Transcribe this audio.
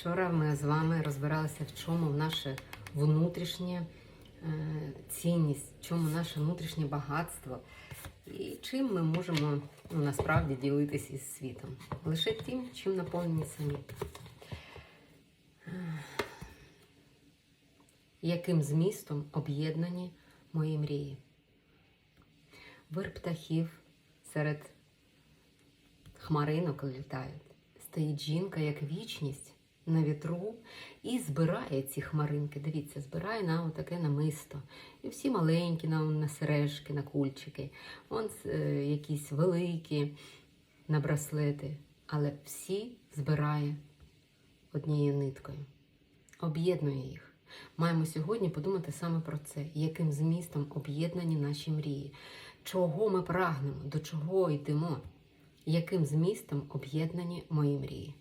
Вчора ми з вами розбиралися, в чому наше внутрішнє е, цінність, в чому наше внутрішнє багатство і чим ми можемо ну, насправді ділитися із світом. Лише тим, чим наповнені самі. Яким змістом об'єднані мої мрії? Вир птахів серед хмаринок літають. Стоїть жінка, як вічність на вітру, і збирає ці хмаринки. Дивіться, збирає на отаке намисто. І всі маленькі на, на сережки, на кульчики, вон е, якісь великі на браслети. Але всі збирає однією ниткою, об'єднує їх. Маємо сьогодні подумати саме про це, яким змістом об'єднані наші мрії, чого ми прагнемо, до чого йдемо, яким змістом об'єднані мої мрії.